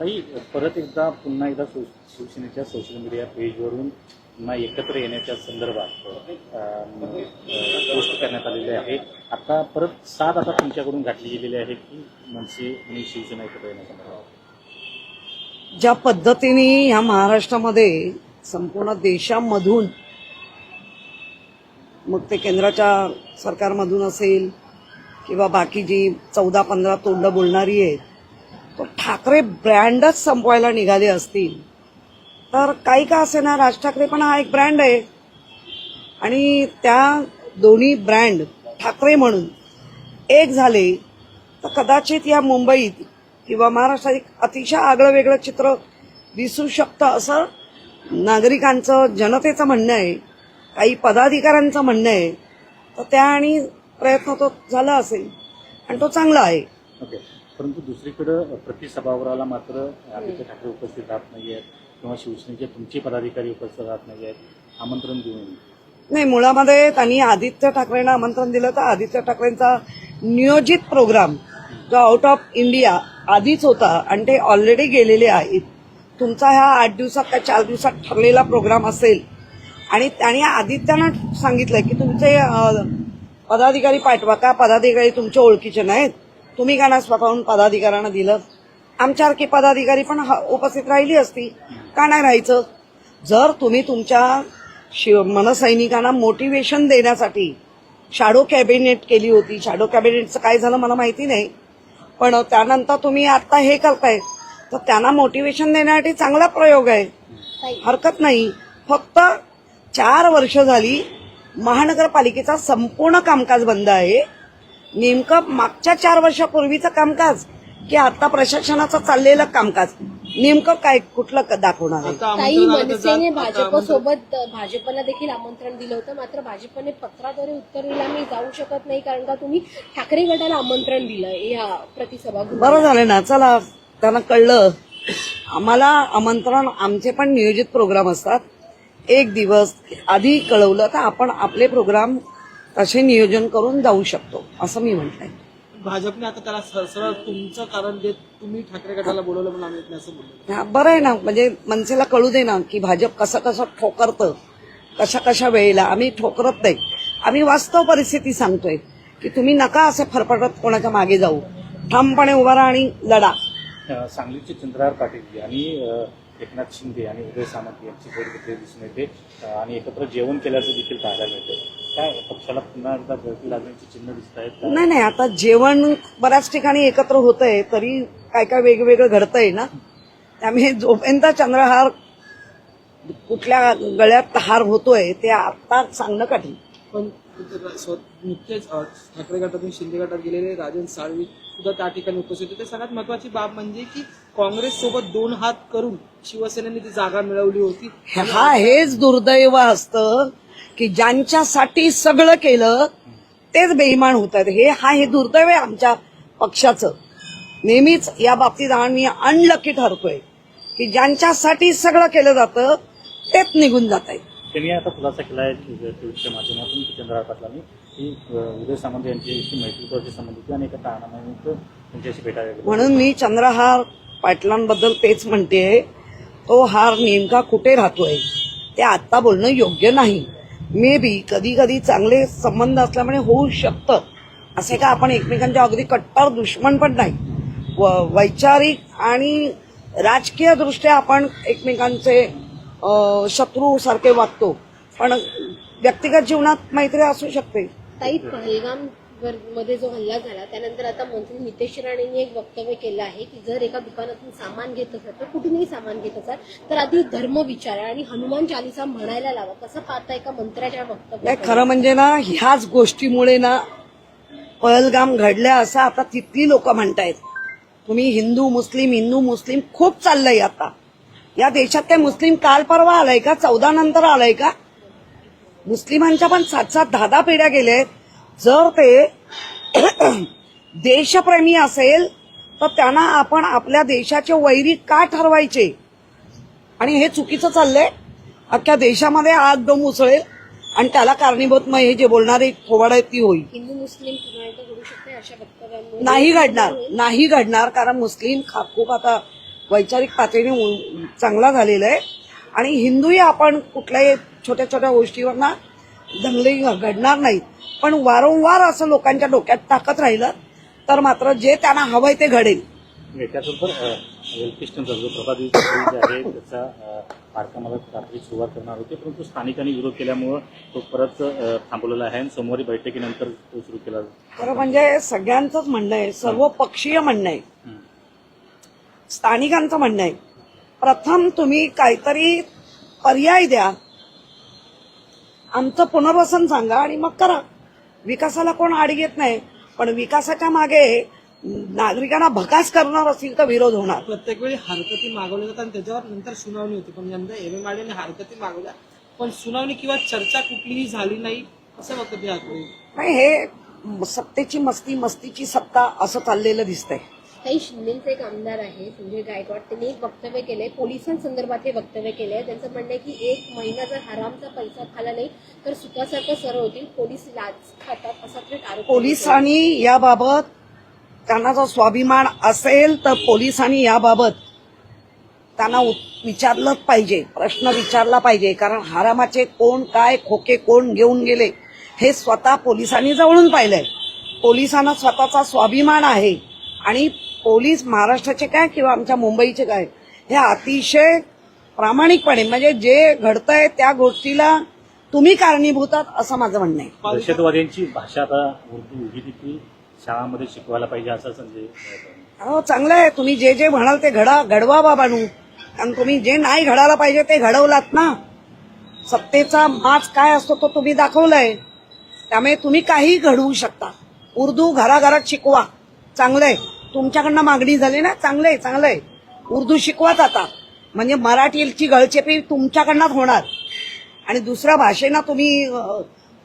ताई परत एकदा पुन्हा एकदा शिव- शिवसेनेच्या सोशल मीडिया पेजवरून पुन्हा एकत्र येण्याच्या संदर्भात पोस्ट म्हणजे, करण्यात आलेले आहे. आता परत साथ आता तुमच्याकडून घातली गेलेली आहे की म्हणजे मनसे आणि शिवसेना एकत्र येण्यासंदर्भात ज्या पद्धतीने ह्या महाराष्ट्रामध्ये संपूर्ण देशामधून मग ते केंद्राच्या सरकारमधून असेल किंवा बाकी जी चौदा पंधरा तोंड बोलणारी आहेत ठाकरे ब्रँडच संपवायला निघाले असतील तर काही का असे ना राज ठाकरे पण हा एक ब्रँड आहे. आणि त्या दोन्ही ब्रँड ठाकरे म्हणून एक झाले तर कदाचित या मुंबईत किंवा महाराष्ट्रात एक अतिशय आगळं वेगळं चित्र दिसू शकतं असं नागरिकांचं जनतेचं म्हणणं आहे. काही पदाधिकाऱ्यांचं म्हणणं आहे. तर त्या आणि प्रयत्न तो झाला असेल. आणि तो चांगला आहे. ओके परंतु दुसरीकडं प्रतिसभागृहाला मात्र आदित्य ठाकरे उपस्थित राहत नाही आहेत किंवा शिवसेनेचे तुमचे पदाधिकारी उपस्थित राहत नाही आहेत आमंत्रण देऊन. नाही मुळामध्ये त्यांनी आदित्य ठाकरेंना आमंत्रण दिलं तर आदित्य ठाकरेंचा नियोजित प्रोग्राम जो आउट ऑफ इंडिया आधीच होता आणि ते ऑलरेडी गेलेले आहेत तुमचा ह्या आठ दिवसात का चार दिवसात ठरलेला प्रोग्राम असेल आणि त्याने आदित्यांना सांगितलं की तुमचे पदाधिकारी पाठवा का? पदाधिकारी तुमच्या ओळखीचे नाहीत. तुम्ही का ना स्वतःहून पदाधिकाऱ्यांना दिलं? आमच्यासारखी पदाधिकारी पण उपस्थित राहिली असती. का नाही राहायचं? जर तुम्ही तुमच्या शिव मनसैनिकांना मोटिवेशन देण्यासाठी शॅडो कॅबिनेट केली होती. शॅडो कॅबिनेटचं काय झालं मला माहिती नाही. पण त्यानंतर तुम्ही आता हे करताय. तर त्यांना मोटिवेशन देण्यासाठी चांगला प्रयोग आहे. हरकत नाही. फक्त चार वर्ष झाली महानगरपालिकेचा संपूर्ण कामकाज बंद आहे. नेमकं मागच्या चार वर्षापूर्वीचं कामकाज की आता प्रशासनाचं चाललेलं कामकाज? नेमकं काय कुठलं क- दाखवणार आहे? काही मनसेने भाजप सोबत भाजपला देखील आमंत्रण दिलं होतं. मात्र भाजपने पत्राद्वारे उत्तर दिलं आम्ही जाऊ शकत नाही कारण का तुम्ही ठाकरे गटाला आमंत्रण दिलं या प्रतिसभा बरं झालं ना. चला त्यांना कळलं. आम्हाला आमंत्रण आमचे पण नियोजित प्रोग्राम असतात. एक दिवस आधी कळवलं तर आपण आपले प्रोग्राम तसे नियोजन करून जाऊ शकतो असं मी म्हटलंय भाजपने आता त्याला स- सरळ तुमचं कारण देत तुम्ही ठाकरे गटाला बोलवलं म्हणून आम्ही असं बोललो. हा, बरं आहे ना म्हणजे मनसेला कळू दे ना की भाजप कसं कसं ठोकरतं कशा कशा वेळेला. आम्ही ठोकरत नाही. आम्ही वास्तव परिस्थिती सांगतोय की तुम्ही नका असे फरफटत कोणाच्या मागे जाऊ. ठामपणे उभा राहा आणि लढा. सांगलीचे चंद्रहार पाटील आणि अं, एकनाथ शिंदे आणि उदय सामंत यांची भेट घेतली दिसून येते. आणि एकत्र जेवण केल्याचं देखील पाहायला मिळतं काय पक्षाला पुन्हा एकदा गळती लागण्याची चिन्ह दिसत आहेत? नाही नाही आता जेवण बऱ्याच ठिकाणी एकत्र होत आहे तरी काय काय वेगवेगळं घडतंय ना? त्यामुळे जोपर्यंत चंद्रहार कुठल्या गळ्यात हार होतोय ते आता सांगणं कठीण. पण नुकतेच ठाकरे गटातून शिंदे गटात गेलेले राजन साळवी सुद्धा त्या ठिकाणी उपस्थित होते. सगळ्यात महत्वाची बाब म्हणजे की काँग्रेस सोबत दोन हात करून शिवसेनेने ती जागा मिळवली होती. हा हेच दुर्दैव असतं की ज्यांच्यासाठी सगळं केलं तेच बेईमान होतात हे हा हे दुर्दैव आहे आमच्या पक्षाचं. नेहमीच या बाबतीत आम्ही अनलकी ठरतोय की ज्यांच्यासाठी सगळं केलं जातं तेच निघून जात आहे त्यांनी आता खुलासा केला आहे ट्विटच्या माध्यमातून की चंद्रहार पाटलांनी की उदय सामंत यांच्याशी मैत्रीपूर्वक संबंधित आणि एका कारणानिमित्त त्यांच्याशी भेटायला म्हणून मी चंद्रहार पाटलांबद्दल तेच म्हणते तो हार नेमका कुठे राहतोय ते आत्ता बोलणं योग्य नाही. मे बी कधी कधी चांगले संबंध असल्यामुळे होऊ शकतं असे का आपण एकमेकांच्या अगदी कट्टर दुश्मन पण नाही. व- वैचारिक आणि राजकीय दृष्ट्या आपण एकमेकांचे अं, शत्रू सारखे वागतो. पण व्यक्तिगत जीवनात मैत्री असू शकते. ताई पहलगाममध्ये जो हल्ला झाला त्यानंतर आता मंत्री नितेश राणेंनी एक वक्तव्य केलं आहे की जर एका दुकानातून सामान घेत असाल तर कुठूनही सामान घेत असाल तर आधी धर्म विचारा आणि हनुमान चालिसा म्हणायला लावा. कसं पाहताय का मंत्र्याच्या वक्तव्य खरं म्हणजे ना ह्याच गोष्टीमुळे ना पहलगाम घडल्या असं आता तिथली लोक म्हणतायत. तुम्ही हिंदू मुस्लिम हिंदू मुस्लिम खूप चाललंय आता. या देशात काय मुस्लिम काल परवा आलाय का? चौदा नंतर आलाय का? मुस्लिमांच्या पण सात सात दहा दहा पिढ्या गेलेत. जर ते देशप्रेमी असेल तर त्यांना आपण आपल्या देशाचे वैरी का ठरवायचे? आणि हे चुकीचं चाललंय. अख्ख्या देशामध्ये आग डोम उसळेल. आणि त्याला कारणीभूत मग हे जे बोलणारे थोबाड आहेत ती होईल. हिंदू मुस्लिम नाही घडणार. नाही घडणार कारण मुस्लिम खूप आता वैचारिक पातळीने चांगला झालेला आहे. आणि हिंदूही आपण कुठल्याही छोट्या छोट्या गोष्टीवर ना दंगली घडणार नाहीत. पण वारंवार असं लोकांच्या डोक्यात टाकत राहिलं तर मात्र जे त्यांना हवंय ते घडेल. त्याचबरोबर जो आहे त्याचा रात्री सुरुवात करणार होते परंतु स्थानिकांनी विरोध केल्यामुळं तो परत थांबवलेला आहे आणि सोमवारी बैठकीनंतर तो सुरू केला. खरं म्हणजे सगळ्यांचंच म्हणणं आहे सर्व पक्षीय म्हणणं आहे. स्थानिकांचं म्हणणं आहे. प्रथम तुम्ही काहीतरी पर्याय द्या. आमचं पुनर्वसन सांगा आणि मग करा. विकासाला कोण आड घेत नाही. पण विकासाच्या मागे नागरिकांना भकास करणार असतील तर विरोध होणार. प्रत्येक वेळी हरकती मागवल्या जातात आणि त्याच्यावर नंतर सुनावणी होती. पण यंदा एम एम आरडीने हरकती मागवल्या. पण सुनावणी किंवा चर्चा कुठलीही झाली नाही असं याकडे नाही हे सत्तेची मस्ती मस्तीची सत्ता असं चाललेलं दिसतंय. काही शिंदेचे एक आमदार आहे संजय गायकवाड. त्यांनी एक वक्तव्य केलंय पोलिसांसंदर्भात हे वक्तव्य केलंय. त्यांचं म्हणणं आहे की एक महिना जर हरामचा पैसा खाला नाही तर सुखासारखं सरळ होतील. पोलीस लाच खातात असा थेट आरोप पोलिसांनी याबाबत त्यांना जर स्वाभिमान असेल तर पोलिसांनी याबाबत त्यांना विचारलंच पाहिजे प्रश्न विचारला पाहिजे. कारण हरामाचे कोण काय खोके कोण घेऊन गेले हे स्वतः पोलिसांनी जवळून पाहिलंय. पोलिसांना स्वतःचा स्वाभिमान आहे आणि पोलीस महाराष्ट्राचे काय किंवा आमच्या मुंबईचे काय हे अतिशय प्रामाणिकपणे म्हणजे जे घडतंय त्या गोष्टीला तुम्ही कारणीभूत आहात असं माझं म्हणणं आहे. दहशतवाद्यांची भाषा आता उर्दू ही देखील शाळांमध्ये शिकवायला पाहिजे असं संजय हो चांगलं आहे. तुम्ही जे जे म्हणाल ते घडा घडवा बाबानू. कारण तुम्ही जे नाही घडायला पाहिजे ते घडवलात ना. सत्तेचा माज काय असतो तो तुम्ही दाखवलाय. त्यामुळे तुम्ही काही घडवू शकता. उर्दू घराघरात शिकवा. चांगलंय तुमच्याकडनं मागणी झाली ना चांगलंय चांगलंय. उर्दू शिकवाच आता. म्हणजे मराठीची गळचेपी तुमच्याकडनंच होणार. आणि दुसऱ्या भाषेना तुम्ही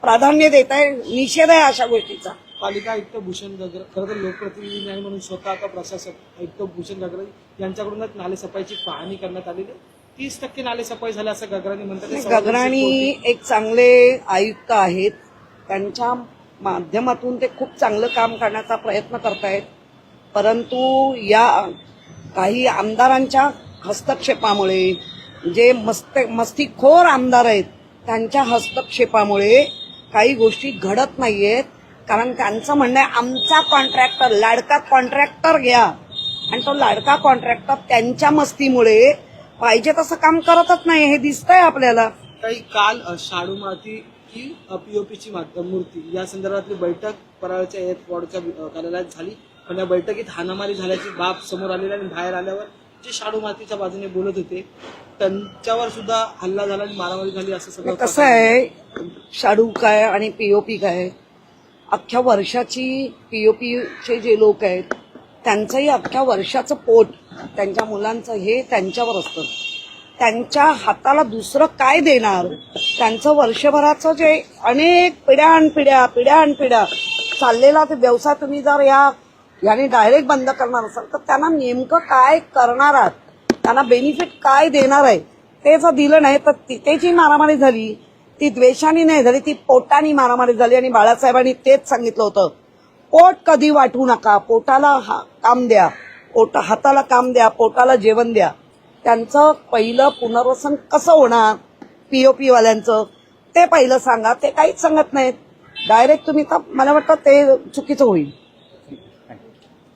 प्राधान्य देताय निषेध आहे अशा गोष्टीचा. पालिका आयुक्त भूषण गगरे खरं तर लोकप्रतिनिधी नाही म्हणून स्वतः आता प्रशासक आयुक्त भूषण गगरे यांच्याकडूनच नाले सफाईची पाहणी करण्यात आलेली आहे. तीस टक्के नाले सफाई झाले असं गगरांनी म्हणतात. गगराणी एक चांगले आयुक्त आहेत. त्यांच्या माध्यमातून ते खूप चांगलं काम करण्याचा प्रयत्न करतायत. परंतु या काही आमदारांच्या हस्तक्षेपामुळे जे मस्त मस्तीखोर आमदार आहेत त्यांच्या हस्तक्षेपामुळे काही गोष्टी घडत नाही आहेत कारण त्यांचं म्हणणं आहे आमचा कॉन्ट्रॅक्टर लाडका कॉन्ट्रॅक्टर घ्या. आणि तो लाडका कॉन्ट्रॅक्टर त्यांच्या मस्तीमुळे पाहिजे तसं काम करतच नाही हे दिसतंय आपल्याला. काही काल शाडू माती ही पीओपीची मूर्ती. या संदर्भातली बैठक परळच्या एअरपोर्टच्या कार्यालयात झाली. पण या बैठकीत हाणामारी झाल्याची बाब समोर आलेली आणि बाहेर आल्यावर जे शाडू मातीच्या बाजूने बोलत होते त्यांच्यावर सुद्धा हल्ला झाला आणि मारामारी झाली असं सगळं कसं आहे शाडू काय आणि पीओपी काय अख्ख्या वर्षाची पीओपीचे जे लोक आहेत त्यांचंही अख्ख्या वर्षाचं पोट त्यांच्या मुलांचं हे त्यांच्यावर असतं. त्यांच्या हाताला दुसरं काय देणार? त्यांचं वर्षभराचं जे अनेक पिढ्यानपिढ्या पिढ्यानपिढ्या चाललेला ते व्यवसाय तुम्ही जर या याने डायरेक्ट बंद करणार असाल तर त्यांना नेमकं काय करणार आहात? त्यांना बेनिफिट काय देणार आहे? ते जर दिलं नाही तर तिथे जी मारामारी झाली ती द्वेषाने नाही झाली ती पोटाने मारामारी झाली. आणि बाळासाहेबांनी तेच सांगितलं होतं पोट कधी वाटू नका पोटाला हा- काम द्या पोट हाताला काम द्या पोटाला जेवण द्या. त्यांचं पहिलं पुनर्वसन कसं होणार? पी ओ पीवाल्यांचं ते पहिलं सांगा ते काहीच सांगत नाहीत. डायरेक्ट तुम्ही तर मला वाटतं ते चुकीचं होईल.